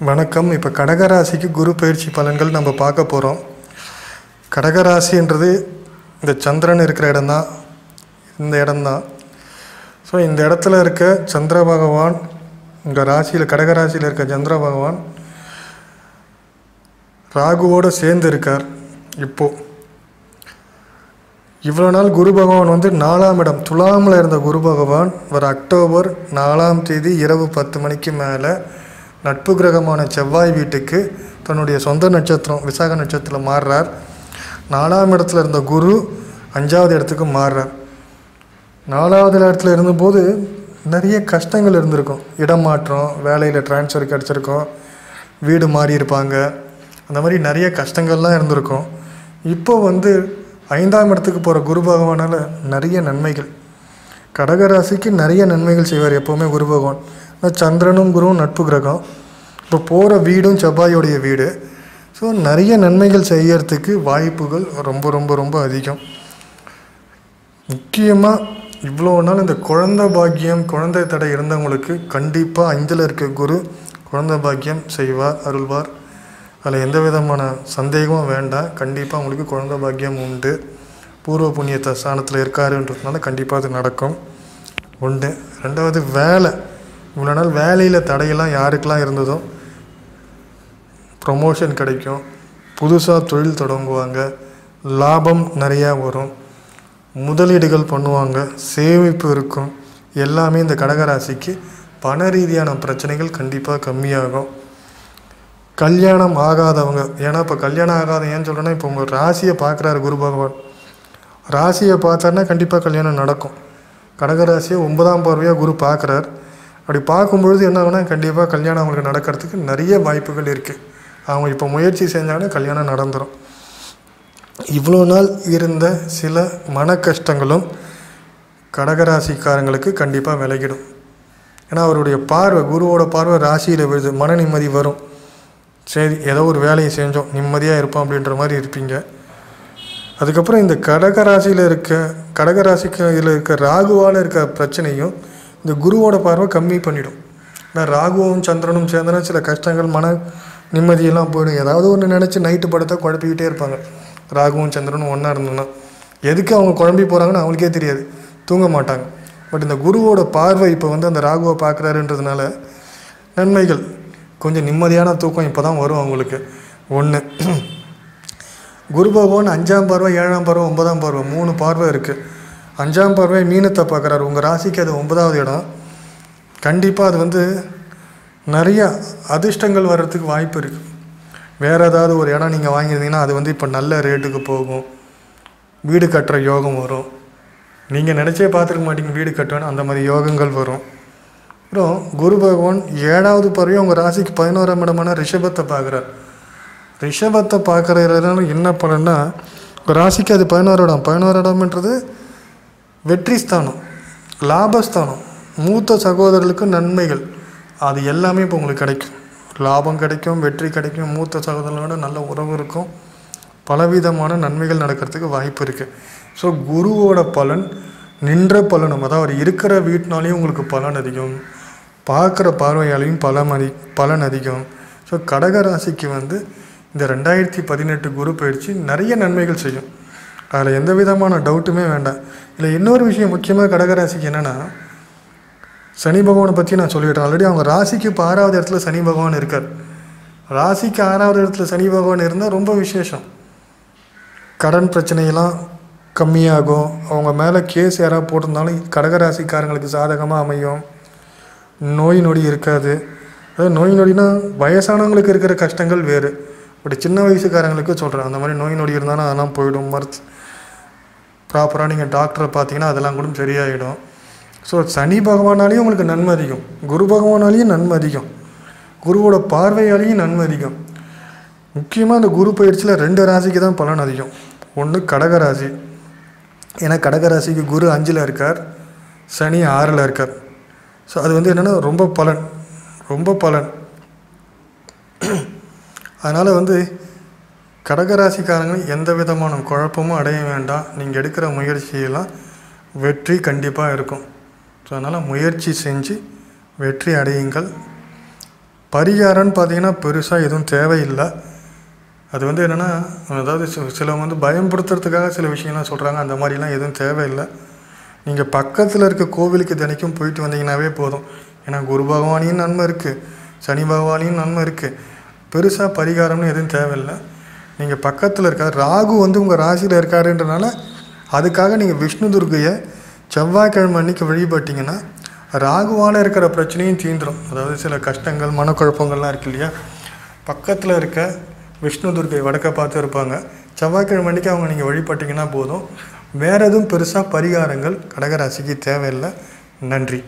வணக்கம். இப்போ கடகராசிக்கு குரு பயிற்சி பலன்கள் நம்ம பார்க்க போகிறோம் கடகராசின்றது இந்த சந்திரன் இருக்கிற இடம்தான். இந்த இடம்தான். ஸோ இந்த இடத்துல இருக்க சந்திர பகவான் இந்த ராசியில் கடகராசியில் இருக்க சந்திர பகவான் ராகுவோடு சேர்ந்து இருக்கார். இப்போது இவ்வளோ நாள் குரு பகவான் வந்து நாலாம் இடம். துலாமில் இருந்த குரு பகவான் வர அக்டோபர் நாலாம் தேதி இரவு பத்து மணிக்கு மேலே நட்பு கிரகமான செவ்வாய் வீட்டுக்கு தன்னுடைய சொந்த நட்சத்திரம் விசாக நட்சத்திரத்தில் மாறுறார். நாலாம் இடத்துல இருந்த குரு அஞ்சாவது இடத்துக்கு மாறுறார். நாலாவது இடத்துல இருந்தபோது நிறைய கஷ்டங்கள் இருந்திருக்கும். இடம் மாற்றம் வேலையில் ட்ரான்ஸ்ஃபர் கிடச்சிருக்கோம் வீடு மாறி இருப்பாங்க. அந்த மாதிரி நிறைய கஷ்டங்கள்லாம் இருந்திருக்கும். இப்போ வந்து ஐந்தாம் இடத்துக்கு போகிற குரு பகவானால் நிறைய நன்மைகள். கடகராசிக்கு நிறைய நன்மைகள் செய்வார் எப்போவுமே குரு பகவான். சந்திரனும் குருவும் நட்பு கிரகம். இப்போ போகிற வீடும் செவ்வாயோடைய வீடு. ஸோ நிறைய நன்மைகள் செய்யறதுக்கு வாய்ப்புகள் ரொம்ப ரொம்ப ரொம்ப அதிகம். முக்கியமாக இவ்வளோ நாள் இந்த குழந்தை பாக்கியம் குழந்தை தடை இருந்தவங்களுக்கு கண்டிப்பாக அஞ்சில் இருக்க குரு குழந்தை பாக்கியம் செய்வார் அருள்வார். அதில் எந்த விதமான சந்தேகமும் வேண்டாம். கண்டிப்பாக உங்களுக்கு குழந்தை பாக்கியம் உண்டு. பூர்வ புண்ணியத்த ஸ்தானத்தில் இருக்காருன்றதுனால கண்டிப்பாக அது நடக்கும். உண்டு. ரெண்டாவது வேலை. இவ்வளோ நாள் வேலையில் தடையெல்லாம் யாருக்கெல்லாம் இருந்ததோ ப்ரொமோஷன் கிடைக்கும். புதுசாக தொழில் தொடங்குவாங்க. லாபம் நிறையா வரும். முதலீடுகள் பண்ணுவாங்க. சேமிப்பு இருக்கும். எல்லாமே இந்த கடகராசிக்கு பண ரீதியான பிரச்சனைகள் கண்டிப்பாக கம்மியாகும். கல்யாணம் ஆகாதவங்க ஏன்னா இப்போ கல்யாணம் ஆகாத ஏன்னு சொல்கிறேன்னா இப்போ உங்கள் ராசியை பார்க்குறாரு குரு பகவான். ராசியை பார்த்தாருன்னா கண்டிப்பாக கல்யாணம் நடக்கும். கடகராசியை ஒன்பதாம் பார்வையாக குரு பார்க்குறார். அப்படி பார்க்கும்பொழுது என்ன ஆகுனா கண்டிப்பாக கல்யாணம் அவங்களுக்கு நடக்கிறதுக்கு நிறைய வாய்ப்புகள் இருக்குது அவங்க இப்போ முயற்சி செஞ்சாங்கன்னா கல்யாணம் நடந்துடும் இவ்வளோ நாள் இருந்த சில மன கஷ்டங்களும் கடகராசிக்காரங்களுக்கு கண்டிப்பாக விலகிடும். ஏன்னா அவருடைய பார்வை குருவோட பார்வை ராசியில் விழுது மன நிம்மதி வரும். சரி ஏதோ ஒரு வேலையை செஞ்சோம் நிம்மதியாக இருப்போம் அப்படின்ற மாதிரி இருப்பீங்க. அதுக்கப்புறம் இந்த கடகராசியில் இருக்க கடகராசிக்கு இதில் இருக்க ராகுவால் இருக்க பிரச்சனையும் இந்த குருவோட பார்வை கம்மி பண்ணிடும். ஏன்னா ராகுவும் சந்திரனும் சேர்ந்தனா சில கஷ்டங்கள் மன நிம்மதியெல்லாம் போயிடும். ஏதாவது ஒன்று நினச்சி நைட்டு படுத்தா குழப்பிக்கிட்டே இருப்பாங்க. ராகுவும் சந்திரனும் ஒன்றா இருந்தோன்னா எதுக்கு அவங்க குழம்பி போகிறாங்கன்னு அவங்களுக்கே தெரியாது. தூங்க மாட்டாங்க. பட் இந்த குருவோட பார்வை இப்போ வந்து அந்த ராகுவை பார்க்குறாருன்றதுனால நன்மைகள் கொஞ்சம் நிம்மதியான தூக்கம் இப்போ தான் வரும் அவங்களுக்கு. ஒன்று குரு பகவான் அஞ்சாம் பார்வை ஏழாம் பார்வை ஒன்பதாம் பார்வை மூணு பார்வை இருக்குது அஞ்சாம் பார்வை மீனத்தை பார்க்குறாரு. உங்கள் ராசிக்கு அது ஒன்பதாவது இடம். கண்டிப்பாக அது வந்து நிறையா அதிர்ஷ்டங்கள் வர்றதுக்கு வாய்ப்பு இருக்குது வேறு ஏதாவது ஒரு இடம் நீங்கள் வாங்கியிருந்தீங்கன்னா அது வந்து இப்போ நல்ல ரேட்டுக்கு போகும். வீடு கட்டுற யோகம் வரும். நீங்கள் நினச்சே பார்த்துருக்க மாட்டீங்க வீடு கட்டணும் அந்த மாதிரி யோகங்கள் வரும். அப்புறம் குரு பகவான் ஏழாவது பறவை உங்கள் ராசிக்கு பதினோராம் இடமான ரிஷபத்தை பார்க்குறார். ரிஷபத்தை பார்க்குறதுனால என்ன பண்ணனா உங்கள் ராசிக்கு அது பதினோரு இடம். பதினோரு இடம்ன்றது வெற்றி ஸ்தானம் லாபஸ்தானம் மூத்த சகோதரர்களுக்கு நன்மைகள். அது எல்லாமே இப்போ உங்களுக்கு கிடைக்கும். லாபம் கிடைக்கும் வெற்றி கிடைக்கும் மூத்த சகோதரர்களோட நல்ல உறவு இருக்கும். பலவிதமான நன்மைகள் நடக்கிறதுக்கு வாய்ப்பு இருக்குது ஸோ குருவோட பலன் நின்ற பலனும் அதாவது அவர் இருக்கிற வீட்டினாலையும் உங்களுக்கு பலன் அதிகம். பார்க்குற பார்வையாலையும் பலன் அதி பலன் அதிகம். ஸோ கடகராசிக்கு வந்து இந்த ரெண்டாயிரத்தி பதினெட்டு குரு பயிற்சி நிறைய நன்மைகள் செய்யும். அதில் எந்த விதமான டவுட்டுமே வேண்டாம். இல்லை இன்னொரு விஷயம் முக்கியமாக கடகராசிக்கு என்னென்னா சனி பகவானை பற்றி நான் சொல்லிவிட்டேன் ஆல்ரெடி அவங்க ராசிக்கு இப்போ ஆறாவது இடத்துல சனி பகவான் இருக்கார். ராசிக்கு ஆறாவது இடத்துல சனி பகவான் இருந்தால் ரொம்ப விசேஷம். கடன் பிரச்சனையெல்லாம் கம்மியாகும். அவங்க மேலே கேஸ் யாராவது போட்டிருந்தாலும் கடகராசிக்காரங்களுக்கு சாதகமாக அமையும். நோய் நொடி இருக்காது. அதாவது நோய் நொடினா வயசானவங்களுக்கு இருக்கிற கஷ்டங்கள் வேறு. பட் சின்ன வயசுக்காரங்களுக்கு சொல்கிறேன் அந்த மாதிரி நோய் நொடி இருந்தாலும் அதெல்லாம் போயிடும். மருத்து ப்ராப்பராக நீங்கள் டாக்டரை பார்த்தீங்கன்னா அதெல்லாம் கூட சரியாயிடும். ஸோ சனி பகவானாலேயும் உங்களுக்கு நன்மை அதிகம். குரு பகவானாலேயும் நன்மை அதிகம். குருவோட பார்வையாலேயும் நன்மை அதிகம். முக்கியமாக அந்த குரு பயிற்சியில் ரெண்டு ராசிக்கு தான் பலன் அதிகம். ஒன்று கடகராசி ஏன்னா கடகராசிக்கு குரு அஞ்சில் இருக்கார். சனி ஆறில் இருக்கார். ஸோ அது வந்து என்னென்னா ரொம்ப பலன். ரொம்ப பலன். அதனால் வந்து கடகராசிக்காரங்க எந்த விதமான குழப்பமும் அடைய வேண்டாம். நீங்கள் எடுக்கிற முயற்சியெல்லாம் வெற்றி கண்டிப்பாக இருக்கும். ஸோ அதனால் முயற்சி செஞ்சு வெற்றி அடையுங்கள். பரிகாரம்னு பார்த்தீங்கன்னா பெருசாக எதுவும் தேவையில்லை. அது வந்து என்னென்னா அதாவது சில சிலவங்க வந்து பயன்படுத்துறதுக்காக சில விஷயம்லாம் சொல்கிறாங்க அந்த மாதிரிலாம் எதுவும் தேவையில்லை. நீங்கள் பக்கத்தில் இருக்க கோவிலுக்கு தினைக்கும் போயிட்டு வந்தீங்கன்னாவே போதும். ஏன்னா குரு பகவானியும் நன்மை இருக்குது சனி பகவானையும் நன்மை இருக்குது பெருசாக பரிகாரம்னு எதுவும் தேவையில்லை. நீங்கள் பக்கத்தில் இருக்க ராகு வந்து உங்கள் ராசியில் இருக்காருன்றனால அதுக்காக நீங்கள் விஷ்ணு துர்கையை செவ்வாய்க்கிழமை அன்னைக்கு வழிபட்டிங்கன்னா ராகுவால் இருக்கிற பிரச்சனையும் தீந்துடும் அதாவது சில கஷ்டங்கள் மனக்குழப்பங்கள்லாம் இருக்கு இல்லையா? பக்கத்தில் இருக்க விஷ்ணு துர்கை வடக்க பார்த்து இருப்பாங்க. செவ்வாய்க்கிழமை அன்றைக்கி அவங்க நீங்கள் வழிபட்டிங்கன்னா போதும். வேறு எதுவும் பெருசாக பரிகாரங்கள் கடகராசிக்கு தேவையில்லை. நன்றி.